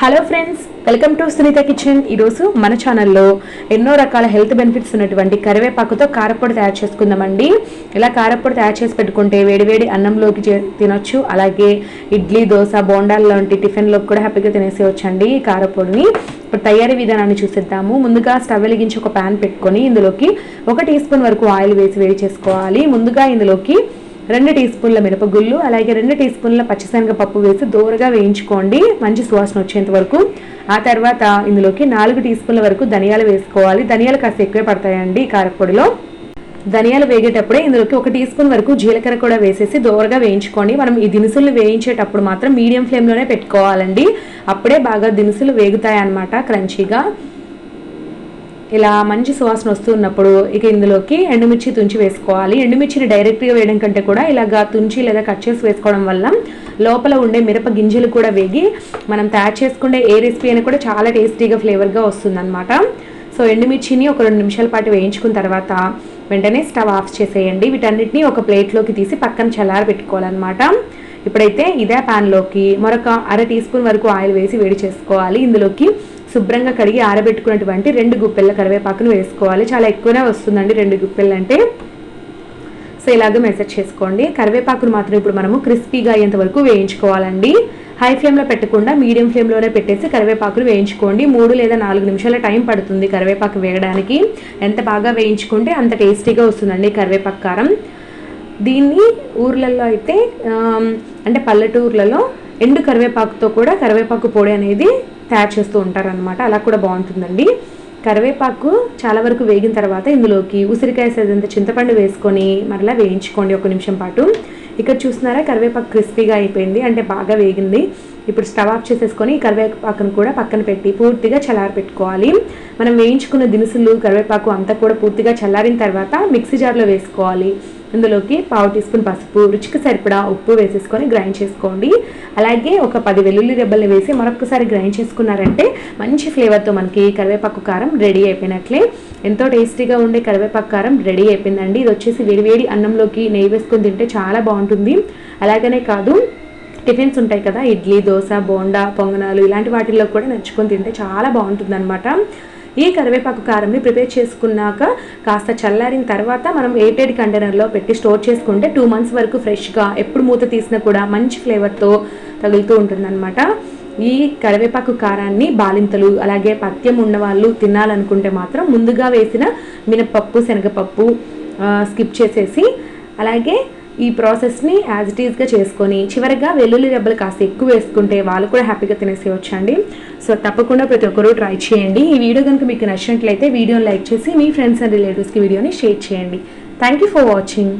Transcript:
Hello friends welcome to Sunitha kitchen ఈరోజు మన ఛానల్లో ఎన్నో రకాల హెల్త్ బెనిఫిట్స్ ఉన్నటువంటి కరివేపాకుతో కారపొడి తయారు చేసుకుందామండి. ఇలా కారపొడి తయారు చేసి పెట్టుకుంటే వేడివేడి అన్నంలోకి తినొచ్చు. అలాగే ఇడ్లీ దోశ బోండాల లాంటి టిఫిన్లోకి కూడా హ్యాపీగా తినేసేవచ్చండి ఈ కారపొడిని. ఇప్పుడు తయారీ విధానాన్ని చూసేద్దాము. ముందుగా స్టవ్ వెలిగించి ఒక ప్యాన్ పెట్టుకొని ఇందులోకి ఒక టీ స్పూన్ వరకు ఆయిల్ వేసి వేడి చేసుకోవాలి. ముందుగా ఇందులోకి రెండు టీ స్పూన్ల మిరపగుళ్ళు అలాగే రెండు టీ స్పూన్ల పచ్చిశనగ పప్పు వేసి దూరగా వేయించుకోండి. మంచి సువాసన వచ్చేంత వరకు. ఆ తర్వాత ఇందులోకి నాలుగు టీ స్పూన్ల వరకు ధనియాలు వేసుకోవాలి. ధనియాలు కాస్త ఎక్కువే పడతాయండి కారపొడిలో. ధనియాలు వేగేటప్పుడే ఇందులోకి ఒక టీ స్పూన్ వరకు జీలకర్ర కూడా వేసేసి దోరగా వేయించుకోండి. మనం ఈ దినుసులు వేయించేటప్పుడు మాత్రం మీడియం ఫ్లేమ్లోనే పెట్టుకోవాలండి. అప్పుడే బాగా దినుసులు వేగుతాయి అన్నమాట క్రంచీగా. ఇలా మంచి సువాసన వస్తున్నప్పుడు ఇక ఇందులోకి ఎండుమిర్చి తుంచి వేసుకోవాలి. ఎండుమిర్చిని డైరెక్ట్గా వేయడం కంటే కూడా ఇలాగా తుంచి లేదా కట్ చేసి వేసుకోవడం వల్ల లోపల ఉండే మిరప గింజలు కూడా వేగి మనం తయారు చేసుకునే ఏ రెసిపీ అయినా కూడా చాలా టేస్టీగా ఫ్లేవర్గా వస్తుందన్నమాట. సో ఎండుమిర్చిని ఒక రెండు నిమిషాల పాటు వేయించుకున్న తర్వాత వెంటనే స్టవ్ ఆఫ్ చేసేయండి. వీటన్నిటిని ఒక ప్లేట్లోకి తీసి పక్కన చల్లార పెట్టుకోవాలన్నమాట. ఇప్పుడైతే ఇదే ప్యాన్లోకి మరొక అర టీ స్పూన్ వరకు ఆయిల్ వేసి వేడి చేసుకోవాలి. ఇందులోకి శుభ్రంగా కడిగి ఆరబెట్టుకున్నటువంటి రెండు గుప్పెళ్ళ కరివేపాకును వేసుకోవాలి. చాలా ఎక్కువనే వస్తుందండి రెండు గుప్పెళ్ళు అంటే సో ఇలాగ మెసేజ్ చేసుకోండి. కరివేపాకును మాత్రం ఇప్పుడు మనము క్రిస్పీగా అయ్యేంత వరకు వేయించుకోవాలండి. హై ఫ్లేమ్లో పెట్టకుండా మీడియం ఫ్లేమ్లోనే పెట్టేసి కరివేపాకులు వేయించుకోండి. మూడు లేదా నాలుగు నిమిషాల టైం పడుతుంది కరివేపాకు వేయడానికి ఎంత బాగా వేయించుకుంటే అంత టేస్టీగా వస్తుందండి కరివేపాకు కారం. దీన్ని ఊర్లలో అయితే అంటే పల్లెటూర్లలో ఎండు కరివేపాకుతో కూడా కరివేపాకు పొడి అనేది తయారు చేస్తూ ఉంటారనమాట అలా కూడా బాగుంటుందండి. కరివేపాకు చాలా వరకు వేగిన తర్వాత ఇందులోకి ఉసిరికాయ సైజంత చింతపండు వేసుకొని మరలా వేయించుకోండి ఒక నిమిషం పాటు. ఇక్కడ చూస్తున్నారా కరివేపాకు క్రిస్పీగా అయిపోయింది. అంటే బాగా వేగింది. ఇప్పుడు స్టవ్ ఆఫ్ చేసేసుకొని కరివేపాకును కూడా పక్కన పెట్టి పూర్తిగా చల్లారి పెట్టుకోవాలి మనం వేయించుకున్న దినుసులు కరివేపాకు అంతా కూడా పూర్తిగా చల్లారిన తర్వాత మిక్సీ జార్లో వేసుకోవాలి. ఇందులోకి పావు టీ స్పూన్ పసుపు రుచికి సరిపడా ఉప్పు వేసేసుకొని గ్రైండ్ చేసుకోండి. అలాగే ఒక పది వెల్లుల్లి రెబ్బల్ని వేసి మరొకసారి గ్రైండ్ చేసుకున్నారంటే మంచి ఫ్లేవర్తో మనకి కరివేపాకు కారం రెడీ అయిపోయినట్లే. ఎంతో టేస్టీగా ఉండే కరివేపాకు కారం రెడీ అయిపోయిందండి. ఇది వచ్చేసి వేడివేడి అన్నంలోకి నెయ్యి వేసుకొని తింటే చాలా బాగుంటుంది. అలాగనే కాదు టిఫిన్స్ ఉంటాయి కదా ఇడ్లీ దోశ బోండా పొంగనాలు ఇలాంటి వాటిల్లో కూడా నచ్చుకొని తింటే చాలా బాగుంటుంది ఈ కరివేపాకు కారంని ప్రిపేర్ చేసుకున్నాక కాస్త చల్లారిన తర్వాత మనం ఎయిటెడ్ కంటైనర్లో పెట్టి స్టోర్ చేసుకుంటే టూ మంత్స్ వరకు ఫ్రెష్గా ఎప్పుడు మూత తీసినా కూడా మంచి ఫ్లేవర్తో తగులుతూ ఉంటుందన్నమాట. ఈ కరివేపాకు కారాన్ని బాలింతలు అలాగే పథ్యం ఉన్నవాళ్ళు తినాలనుకుంటే మాత్రం ముందుగా వేసిన మినపప్పు శనగపప్పు స్కిప్ చేసేసి అలాగే ఈ ప్రాసెస్ని యాజ్ ఇట్ ఈస్గా చేసుకొని చివరిగా వెల్లుల్లి రెబ్బలు కాస్త ఎక్కువ వేసుకుంటే వాళ్ళు కూడా హ్యాపీగా తినేసేయచ్చు అండి సో తప్పకుండా ప్రతి ఒక్కరూ ట్రై చేయండి. ఈ వీడియో కనుక మీకు నచ్చినట్లయితే వీడియోని లైక్ చేసి మీ ఫ్రెండ్స్ అండ్ రిలేటివ్స్కి వీడియోని షేర్ చేయండి. Thank you for watching